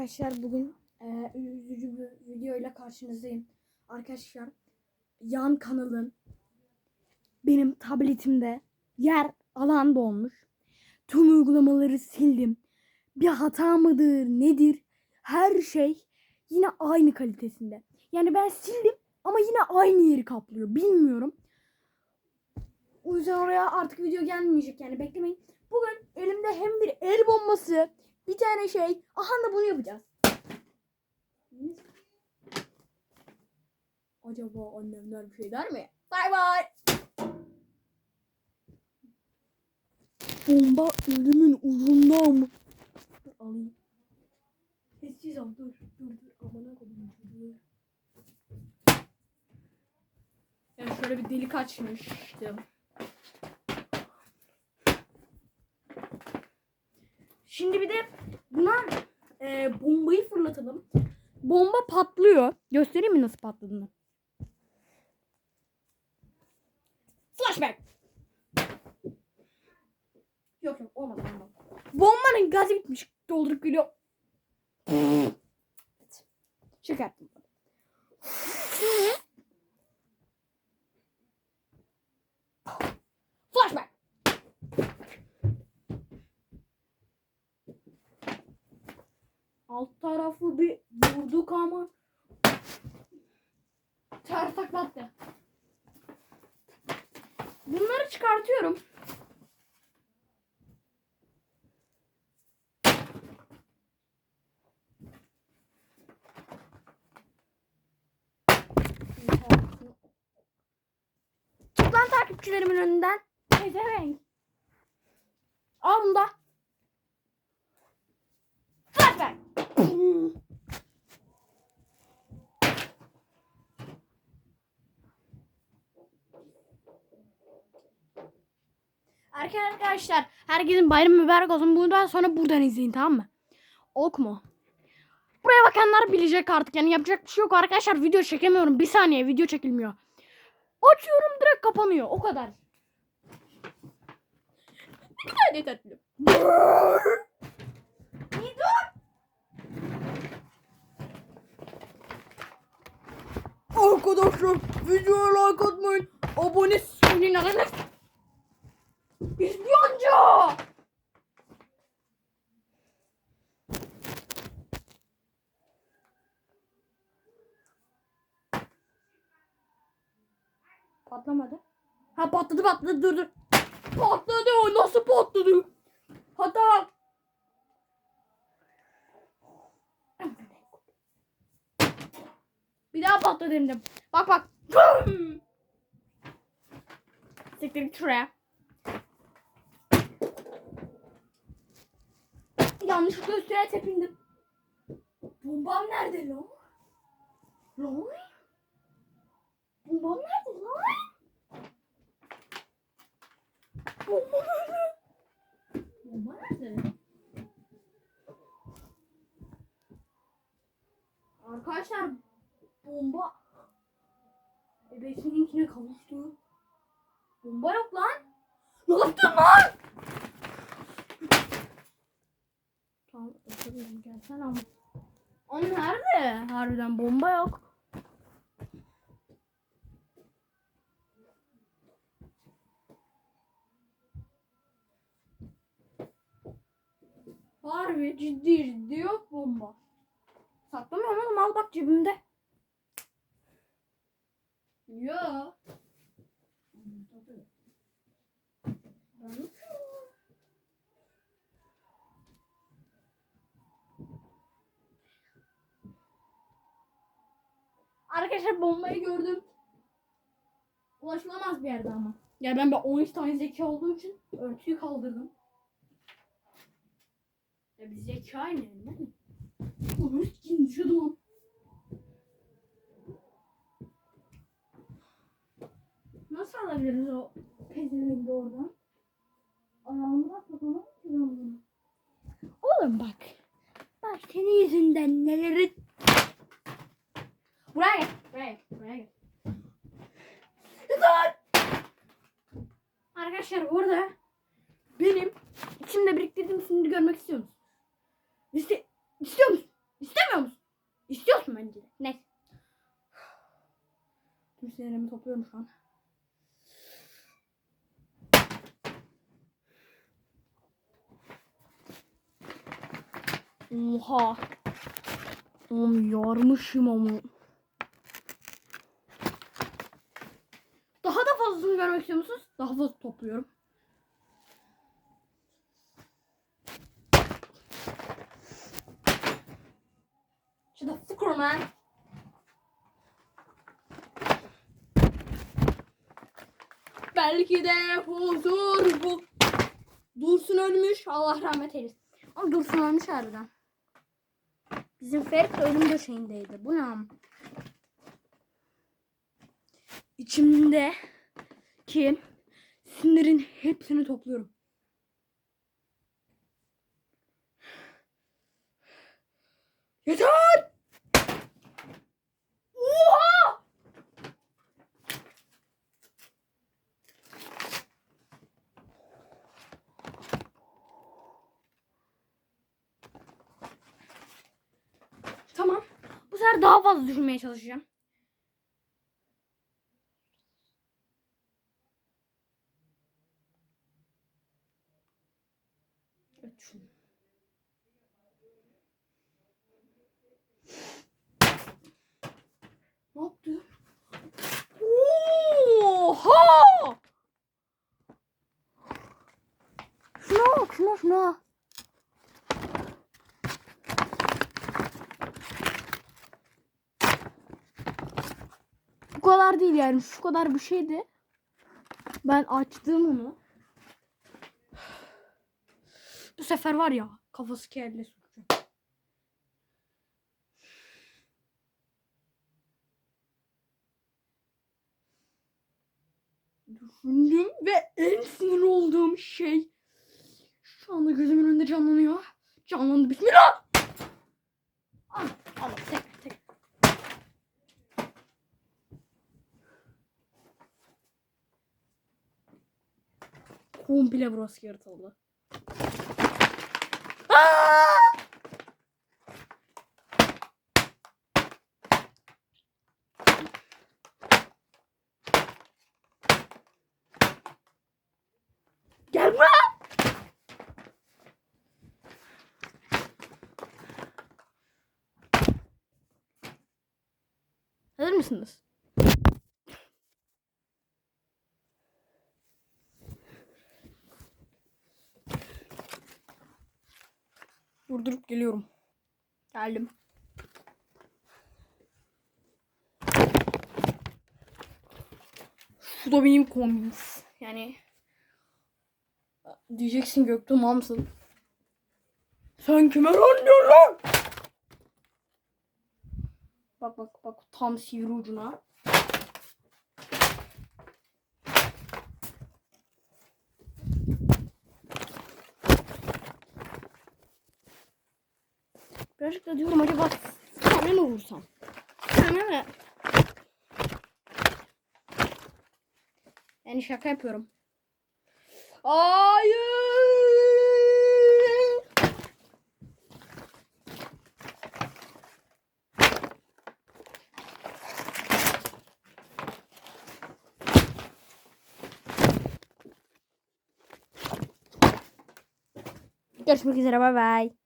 Arkadaşlar bugün e, üzücü bir video ile karşınızdayım. Arkadaşlar yan kanalım benim tabletimde yer alan dolmuş. Tüm uygulamaları sildim. Bir hata mıdır nedir? Her şey yine aynı kalitesinde. Yani ben sildim ama yine aynı yeri kaplıyor. Bilmiyorum. O yüzden oraya artık video gelmeyecek yani beklemeyin. Bugün elimde hem bir el bombası, bir tane şey. Aha da bunu yapacağız. Acaba annemler bir şey der mi? Bay bay. Bomba ölümün ucunda mı? Alayım. Sessiz ol dur. Dur dur. Koyayım. Dur. Yani şöyle bir delik açmıştım. Şimdi bir de buna e, bombayı fırlatalım. Bomba patlıyor. Göstereyim mi nasıl patladığını? Flashback. Yok yok olmadı olmadı. Bombanın gazı bitmiş. Doldurup geliyor. Evet. Şaka yaptım. Flashback. Alt tarafı bir vurduk ama ters taklattı. Bunları çıkartıyorum. Çık lan takipçilerimin önünden. Pezevenk. Al bunu da. Flashback. Arkadaşlar herkesin bayramı mübarek olsun. Bundan sonra buradan izleyin tamam mı? Ok mu? Buraya bakanlar bilecek artık yani yapacak bir şey yok arkadaşlar video çekemiyorum. Bir saniye video çekilmiyor. Açıyorum direkt kapanıyor o kadar. Tatlı. İyi dur. Arkadaşlar videoya like atmayın. Abone söyleyin arkadaşlar. İspiyoncu. Patlamadı. Ha patladı patladı dur dur. Patladı o nasıl patladı? Hatta Bir daha patladı hem de. Bak bak. Siktir şuraya. Yanlışlıkla üstüne tepindim. Bombam nerede lan? Lan? Bombam nerede lan? Bomba nerede? Bomba nerede? Arkadaşlar bomba ebesininkine kavuştu. Bomba yok lan. Ne yaptın lan? Öpüyorum gelsene ama. O nerede? Harbiden bomba yok. Harbi ciddi ciddi yok bomba. Saklamıyorum oğlum al bak cebimde. Ya. Arkadaşlar bombayı gördüm. Ulaşılamaz bir yerde ama. Ya ben bir 13 tane zeki olduğum için örtüyü kaldırdım. Ya bir zeka aynı yani değil mi? Onu kim düşürdüm Nasıl alabiliriz o pezevengi oradan? Ayağımı bakalım ki ben bunu. Oğlum bak. Bak senin yüzünden neleri... Buraya gel. Buraya gel. Buraya gel. Yeter! Arkadaşlar burada benim içimde biriktirdiğim siniri görmek istiyor musun? İste, istiyor musun? bence de. Ne? Tüm sinirlerimi topluyorum şu an. Oha. Oğlum yarmışım ama. Daha da fazlasını görmek istiyor musunuz? Daha fazla topluyorum. Shut the fuck up, man. Belki de huzur bu. Dursun ölmüş. Allah rahmet eylesin. Ama Dursun ölmüş harbiden. Bizim Ferit ölüm döşeğindeydi. Bu ne am? İçimde ki sinirin hepsini topluyorum. Yeter! Oha! Tamam. Bu sefer daha fazla düşünmeye çalışacağım. Evet şunu. Ne yaptı? Oha! Şuna bak şuna şuna. Bu kadar değil yani şu kadar bir şeydi. Ben açtım onu. Bu sefer var ya kafası kelle sokacağım. Düşündüm ve en sinir olduğum şey şu anda gözümün önünde canlanıyor. Canlandı. Bismillah. Al, al, Komple burası yırtıldı. Gel buraya. Hazır mısınız? Durdurup geliyorum. Geldim. Şu da benim kombim. Yani diyeceksin Göktuğ mısın? Sen kime lan lan? Bak bak bak tam sivri ucuna. Birazcık da diyorum acaba sana mı vursam? Sana mı? Yani şaka yapıyorum. Hayır. Görüşmek üzere bay bay.